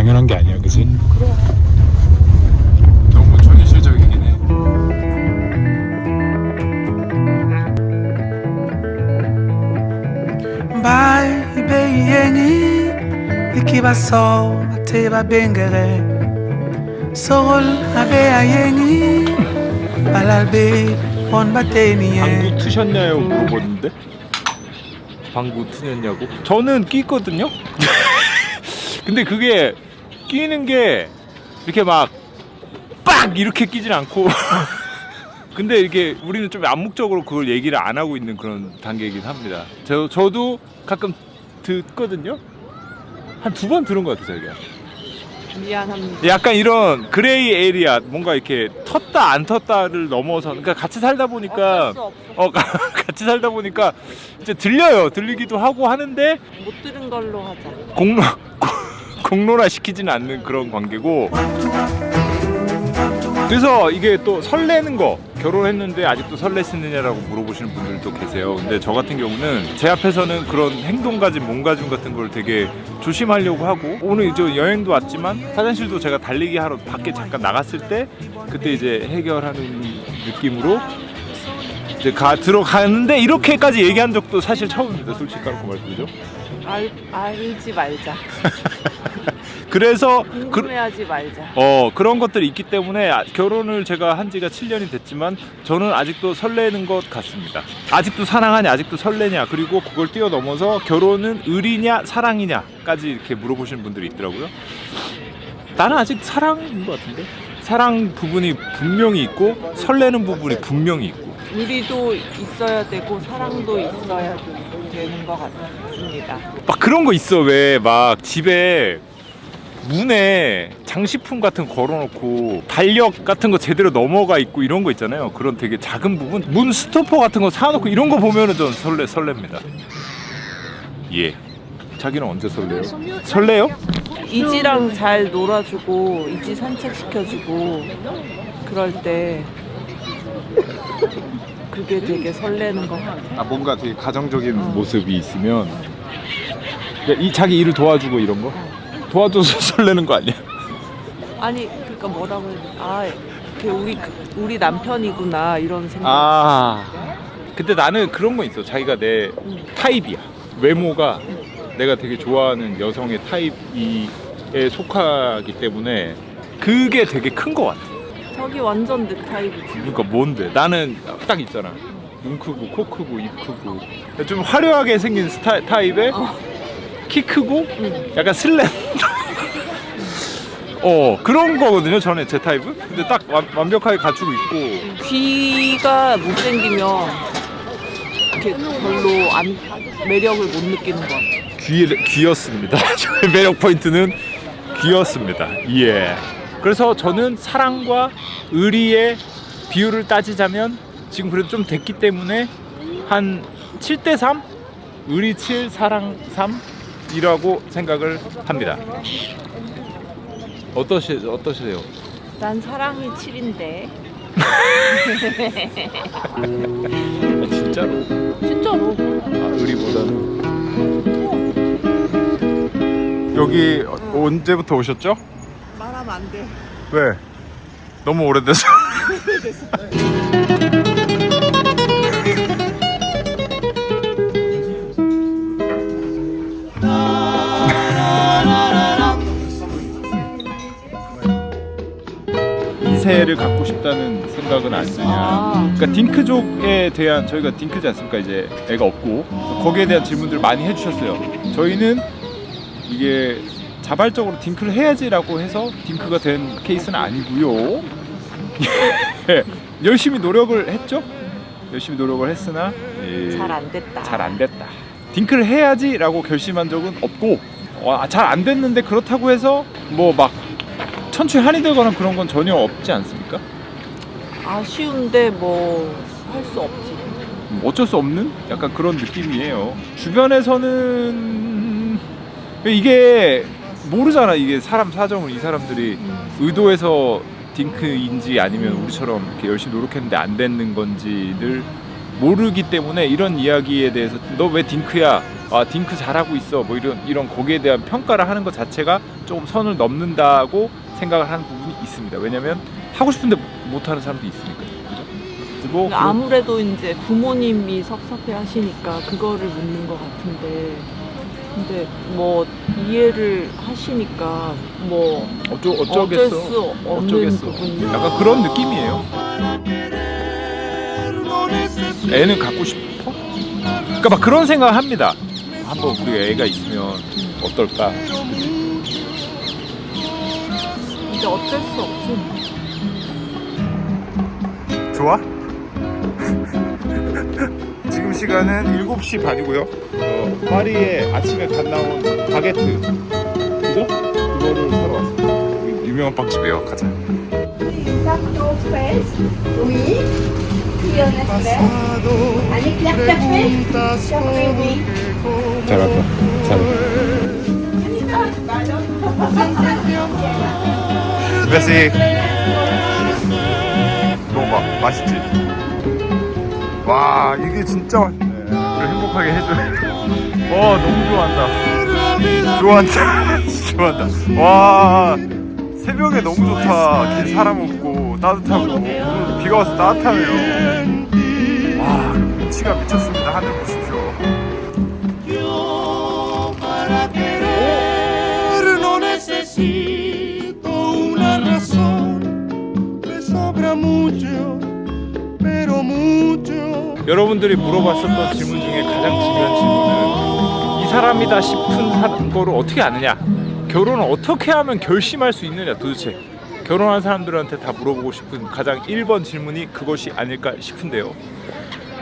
당연한 게 아니야, 그지? 너무 현실적이긴 해. Ikibaso mateba bengere Sol abe ayeni balalbe on bateni 방구 트셨냐요? 물어보는데? 방구 트셨냐고? 저는 끼거든요? 근데 그게 끼는 게 이렇게 막 빡! 이렇게 끼진 않고 근데 이렇게 우리는 좀 암묵적으로 그걸 얘기를 안 하고 있는 그런 단계이긴 합니다 저, 저도 가끔 듣거든요? 한 두 번 들은 것 같아요 자기가 미안합니다. 약간 이런 그레이 에리아 뭔가 이렇게 텄다 안 텄다를 넘어서 그러니까 같이 살다 보니까 어쩔 수 없어. 어 같이 살다 보니까 이제 들려요 들리기도 하고 하는데 못 들은 걸로 하자. 공론 공론화 시키지는 않는 그런 관계고. 그래서 이게 또 설레는 거 결혼했는데 아직도 설레시느냐라고 물어보시는 분들도 계세요. 근데 저 같은 경우는 제 앞에서는 그런 행동가짐 몸가짐 같은 걸 되게 조심하려고 하고 오늘 저 여행도 왔지만 화장실도 제가 달리기 하러 밖에 잠깐 나갔을 때 그때 이제 해결하는 느낌으로 이제 가 들어가는데 이렇게까지 얘기한 적도 사실 처음입니다. 솔직히 까놓고 말씀드리죠 알 알지 말자. 그래서 그, 궁금해하지 말자. 어 그런 것들이 있기 때문에 아- 결혼을 제가 한 지가 7년이 됐지만 저는 아직도 설레는 것 같습니다. 아직도 사랑하냐, 아직도 설레냐, 그리고 그걸 뛰어넘어서 결혼은 의리냐, 사랑이냐까지 이렇게 물어보시는 분들이 있더라고요. 나는 아직 사랑인 것 같은데 사랑 부분이 분명히 있고 설레는 부분이 분명히 있고 우리도 있어야 되고 사랑도 있어야 되 는 것 같습니다. 막 그런 거 있어 왜 막 집에 문에 장식품 같은 거 걸어놓고 달력 같은 거 제대로 넘어가 있고 이런 거 있잖아요 그런 되게 작은 부분 문 스토퍼 같은 거 사놓고 이런 거 보면은 전 설레 설렙니다 예 자기는 언제 설레요? 설레요? 이지랑 잘 놀아주고 이지 산책 시켜주고 그럴 때 그게 되게 설레는 것 같아. 아 뭔가 되게 가정적인 모습이 있으면 그러니까 이 자기 일을 도와주고 이런 거 도와줘서 설레는 거 아니야? 아니 그러니까 뭐라고 해야 되지? 아, 그 우리 우리 남편이구나 이런 생각. 아 근데 나는 그런 거 있어 자기가 내 타입이야 외모가 내가 되게 좋아하는 여성의 타입에 속하기 때문에 그게 되게 큰 거 같아 저기 완전 내 타입이지. 그러니까 뭔데 나는 딱 있잖아 눈 크고 코 크고 입 크고 좀 화려하게 생긴 스타 타입에 어. 키 크고 응. 약간 슬렌더 어 그런 거거든요 저는 제 타입은 근데 딱 완, 완벽하게 갖추고 있고 귀가 못생기면 이렇게 별로 안 매력을 못 느끼는 것 같아. 귀, 귀였습니다. 저의 매력 포인트는 귀였습니다. 예. 그래서 저는 사랑과 의리의 비율을 따지자면 지금 그래도 좀 됐기 때문에 한 7대 3? 의리 7, 사랑 3 이라고 생각을 합니다. 어떠시, 어떠시세요? 난 사랑이 7인데. 아, 진짜로? 진짜로. 아, 의리보다는. 여기 언제부터 오셨죠? 말하면 안 돼. 왜? 너무 오래돼서. 이세를 갖고 싶다는 생각은 안 드냐. 아. 그러니까 딩크족에 대한 저희가 딩크지 않습니까? 이제 애가 없고 거기에 대한 질문들을 많이 해주셨어요. 저희는 이게 자발적으로 딩크를 해야지라고 해서 딩크가 된 케이스는 아니고요. 예, 열심히 노력을 했죠. 열심히 노력을 했으나 예, 잘 안 됐다. 잘 안 됐다. 딩크를 해야지라고 결심한 적은 없고 어, 잘안 됐는데 그렇다고 해서 뭐 막 천추에 한이 되거나 그런 건 전혀 없지 않습니까? 아쉬운데 뭐 할 수 없지. 음, 어쩔 수 없는 약간 그런 느낌이에요. 주변에서는 이게 모르잖아 이게 사람 사정을 이 사람들이 의도해서 딩크인지 아니면 우리처럼 이렇게 열심히 노력했는데 안 되는 건지를 모르기 때문에 이런 이야기에 대해서 너 왜 딩크야? 아 딩크 잘하고 있어. 뭐 이런 이런 거기에 대한 평가를 하는 것 자체가 조금 선을 넘는다고 생각을 하는 부분이 있습니다. 왜냐면 하고 싶은데 못 하는 사람도 있으니까. 그죠? 그리고 아무래도 이제 부모님이 섭섭해 하시니까 그거를 묻는 것 같은데 근데 뭐 이해를 하시니까 뭐 어쩌 어쩔 어쩌겠어. 수 없는 어쩌겠어. 부분이 약간 그런 느낌이에요. 애는 갖고 싶어? 그러니까 막 그런 생각을 합니다. 한번 우리가 애가 있으면 어떨까? 이제 어쩔 수 없지 좋아? 시간은 7시 반이고요. 어, 파리에 아침에 갓 나온 바게트. 그죠? 그거를 사러 왔습니다. 유명한 빵집이에요. 가자. Gâteau fraise, oui. Crayonné fraise. Allez, Claire Café. Café, oui. 잘 왔다. 잘 왔다. 메시. 먹어봐. 맛있지? 와, 이게 진짜 맛있네. 우리 행복하게 해줘. 어, 너무 좋아한다. 좋아한다. 좋아한다. 와, 새벽에 너무 좋다. 길 사람 없고, 따뜻하고. 비가 와서 따뜻하네요. 와, 치가 미쳤습니다. 하늘 보십시 여러분들이 물어봤었던 질문 중에 가장 중요한 질문은 이 사람이다 싶은 사- 거를 어떻게 아느냐? 결혼을 어떻게 하면 결심할 수 있느냐 도대체? 결혼한 사람들한테 다 물어보고 싶은 가장 1번 질문이 그것이 아닐까 싶은데요.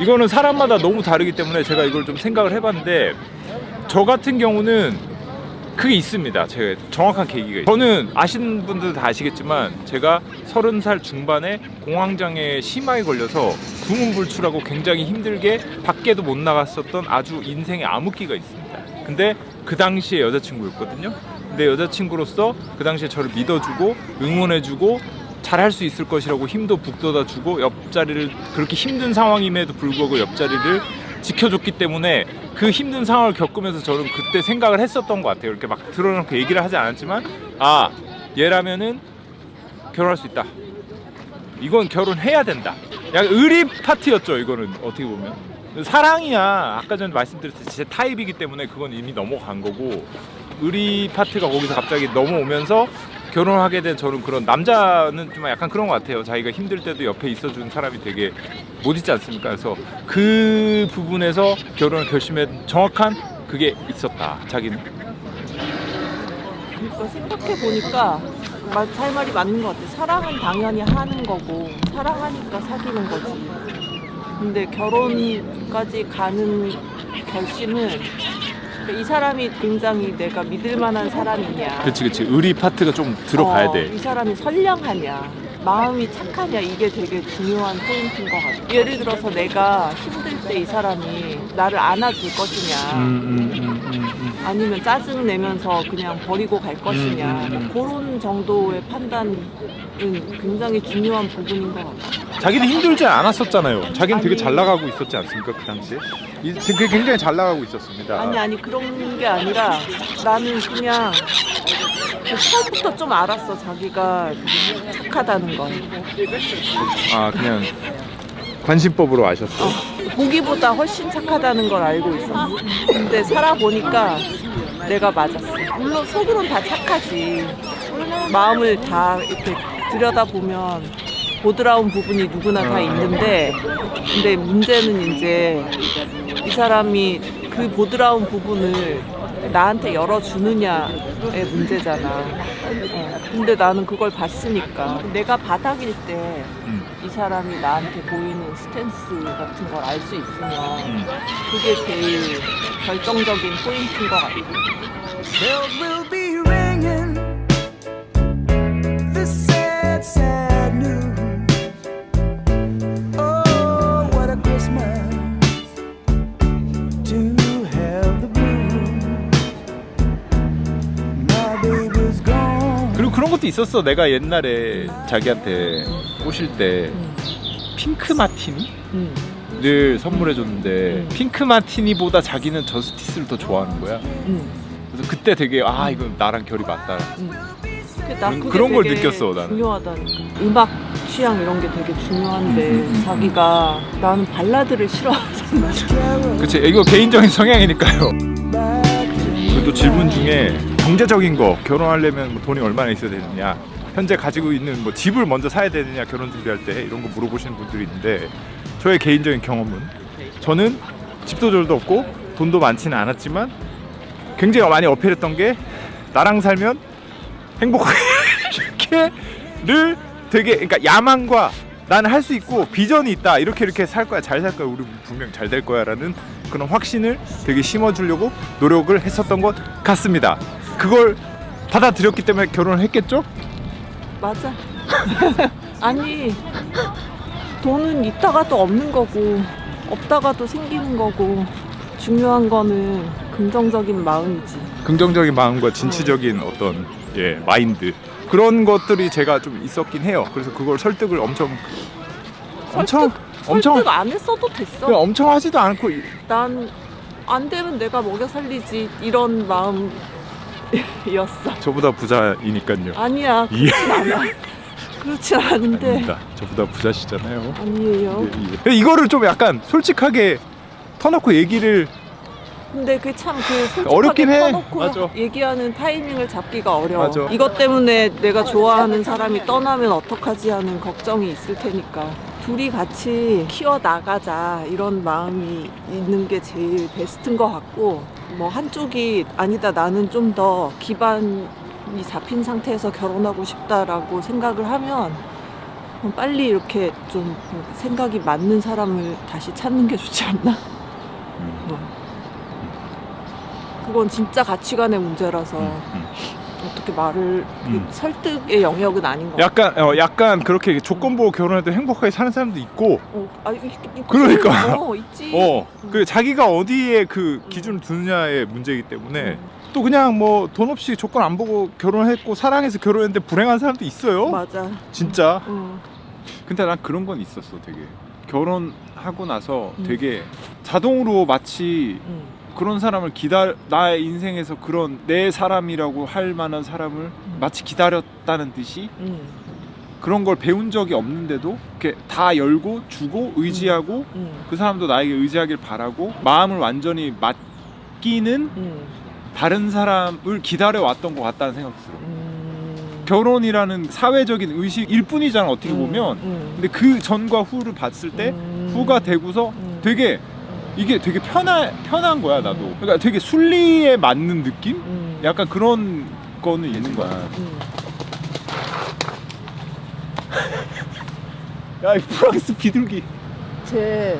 이거는 사람마다 너무 다르기 때문에 제가 이걸 좀 생각을 해봤는데 저 같은 경우는 그게 있습니다. 제가 정확한 계기가 있어요. 저는 아시는 분들 다 아시겠지만 제가 서른 살 중반에 공황장애에 심하게 걸려서 두문불출하고 굉장히 힘들게 밖에도 못 나갔었던 아주 인생의 암흑기가 있습니다. 근데 그 당시에 여자친구였거든요. 근데 여자친구로서 그 당시에 저를 믿어주고 응원해주고 잘할 수 있을 것이라고 힘도 북돋아주고 옆자리를 그렇게 힘든 상황임에도 불구하고 옆자리를 지켜줬기 때문에 그 힘든 상황을 겪으면서 저는 그때 생각을 했었던 것 같아요. 이렇게 막 드러놓고 얘기를 하지 않았지만 아 얘라면은 결혼할 수 있다. 이건 결혼해야 된다. 약간 의리 파티였죠. 이거는 어떻게 보면 사랑이야. 아까 전에 말씀드렸듯이 제 타입이기 때문에 그건 이미 넘어간 거고 의리 파트가 거기서 갑자기 넘어오면서 결혼하게 된 저는 그런 남자는 좀 약간 그런 것 같아요. 자기가 힘들 때도 옆에 있어주는 사람이 되게 못 있지 않습니까? 그래서 그 부분에서 결혼을 결심해 정확한 그게 있었다. 자기는 그러니까 생각해 보니까 할 말이 맞는 것 같아. 사랑은 당연히 하는 거고 사랑하니까 사귀는 거지. 근데 결혼까지 가는 결심은 이 사람이 굉장히 내가 믿을 만한 사람이냐. 그치 그치 의리 파트가 좀 들어가야 어, 돼. 이 사람이 선량하냐. 마음이 착하냐 이게 되게 중요한 포인트인 것 같아. 예를 들어서 내가 힘들 때 이 사람이 나를 안아줄 것이냐. 음, 아니면 짜증 내면서 그냥 버리고 갈 것이냐 음, 음, 음. 뭐 그런 정도의 판단은 굉장히 중요한 부분인 것 같아요. 자기는 힘들지 않았었잖아요. 자기는 되게 아니. 잘 나가고 있었지 않습니까 그 당시에? 이- 그게 굉장히 잘 나가고 있었습니다. 아니 아니 그런 게 아니라 나는 그냥 그 처음부터 좀 알았어 자기가 착하다는 건아 그냥 관심법으로 아셨어. 보기보다 훨씬 착하다는 걸 알고 있었어. 근데 살아보니까 내가 맞았어. 물론 속으론 다 착하지. 마음을 다 이렇게 들여다보면 보드라운 부분이 누구나 다 있는데, 근데 문제는 이제 이 사람이 그 보드라운 부분을 나한테 열어주느냐의 문제잖아. 어, 근데 나는 그걸 봤으니까. 내가 바닥일 때 음. 이 사람이 나한테 보이는 스탠스 같은 걸 알 수 있으면 음. 그게 제일 결정적인 포인트인 것 같아요. 것도 있었어. 내가 옛날에 자기한테 꼬실 때 핑크 마티니? 음. 늘 선물해줬는데 핑크 마티니보다 자기는 저스티스를 더 좋아하는 거야. 응. 그래서 그때 되게 아 이건 나랑 결이 맞다. 그, 나 그런- 그게 그런 걸 되게 느꼈어, 나는. 중요하다니까. 음악 취향 이런 게 되게 중요한데 음, 자기가 나는 발라드를 싫어하잖아. 그치 이거 개인적인 성향이니까요. 그리고 또 질문 중에 경제적인 거 결혼하려면 뭐 돈이 얼마나 있어야 되느냐 현재 가지고 있는 뭐 집을 먼저 사야 되느냐 결혼 준비할 때 이런 거 물어보시는 분들이 있는데 저의 개인적인 경험은 저는 집도 절도 없고 돈도 많지는 않았지만 굉장히 많이 어필했던 게 나랑 살면 행복하게 이렇게를 되게 그러니까 야망과 나는 할 수 있고 비전이 있다 이렇게 이렇게 살 거야 잘 살 거야 우리 분명 잘 될 거야라는 그런 확신을 되게 심어주려고 노력을 했었던 것 같습니다 그걸 받아들였기 때문에 결혼을 했겠죠? 맞아. 아니 돈은 있다가도 없는 거고 없다가도 생기는 거고 중요한 거는 긍정적인 마음이지. 긍정적인 마음과 진취적인 어떤 예 마인드 그런 것들이 제가 좀 있었긴 해요 그래서 그걸 설득을 엄청 엄청 설득, 엄청 설득 안 했어도 됐어. 그냥 엄청 하지도 않고 이- 난안 되면 내가 먹여 살리지 이런 마음 이었어. 저보다 부자이니까요 아니야 예. 그렇진 않아. 그렇진 않은데 아닙니다 저보다 부자시잖아요 아니에요. 예, 예. 이거를 좀 약간 솔직하게 터놓고 얘기를 근데 그 참 그 솔직하게 어렵긴 해. 터놓고 맞아. 얘기하는 타이밍을 잡기가 어려워. 맞아. 이것 때문에 내가 좋아하는 사람이 떠나면 어떡하지 하는 걱정이 있을 테니까. 둘이 같이 키워 나가자 이런 마음이 있는 게 제일 베스트인 것 같고 뭐 한쪽이 아니다 나는 좀 더 기반이 잡힌 상태에서 결혼하고 싶다라고 생각을 하면 빨리 이렇게 좀 생각이 맞는 사람을 다시 찾는 게 좋지 않나? 음. 어. 그건 진짜 가치관의 문제라서 음. 어떻게 말을 그 음. 설득의 영역은 아닌 것 같아요. 약간 어, 약간 그렇게 조건 보고 결혼해도 행복하게 사는 사람도 있고 어, 아, 있, 있, 그러니까. 어, 있지. 어 그 자기가 어디에 그 기준을 두느냐의 문제이기 때문에 음, 또 그냥 뭐 돈 없이 조건 안 보고 결혼했고 사랑해서 결혼했는데 불행한 사람도 있어요 맞아. 진짜 음, 근데 난 그런 건 있었어 되게 결혼하고 나서 음. 되게 자동으로 마치 음, 그런 사람을 기다 나의 인생에서 그런 내 사람이라고 할 만한 사람을 마치 기다렸다는 듯이 음, 그런 걸 배운 적이 없는데도 이렇게 다 열고 주고 의지하고 음, 그 사람도 나에게 의지하길 바라고 마음을 완전히 맡기는 음, 다른 사람을 기다려 왔던 것 같다는 생각이 들어. 음. 결혼이라는 사회적인 의식일 뿐이잖아 어떻게 음, 보면. 음, 근데 그 전과 후를 봤을 때 음, 후가 되고서 음. 되게 이게 되게 편한 편한 거야 나도. 그러니까 되게 순리에 맞는 느낌? 음, 약간 그런 거는 있는 거야. 음. 야, 이 프랑스 비둘기. 제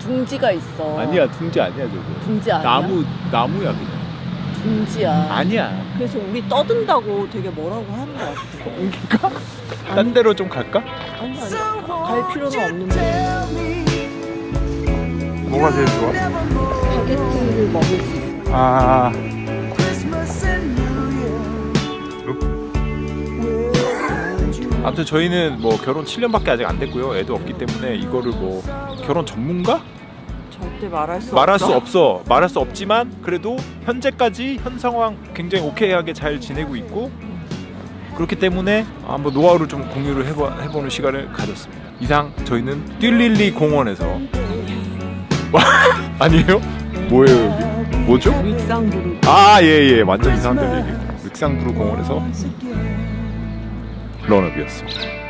둥지가 있어. 아니야, 둥지 아니야, 저거. 둥지 아니야? 나무 나무야 그냥. 둥지야. 아니야. 그래서 우리 떠든다고 되게 뭐라고 하는 것 같아. 옮길까? 딴 데로 좀 갈까? 아니 아니 갈 필요는 없는데 뭐가 제일 좋아? 바게트를 먹을 수 있어. 아. 아무튼 저희는 뭐 결혼 7년밖에 아직 안 됐고요. 애도 없기 때문에 이거를 뭐 결혼 전문가? 절대 말할 수 말할 없어. 수 없어. 말할 수 없지만 그래도 현재까지 현 상황 굉장히 오케이하게 잘 지내고 있고 그렇기 때문에 한번 노하우를 좀 공유를 해보, 해보는 시간을 가졌습니다. 이상 저희는 띨릴리 공원에서 아니에요? 뭐예요 여기? 뭐죠? 아 예예 완전 이상한 데 얘기. 늑상부루 공원에서 런업이었습니다.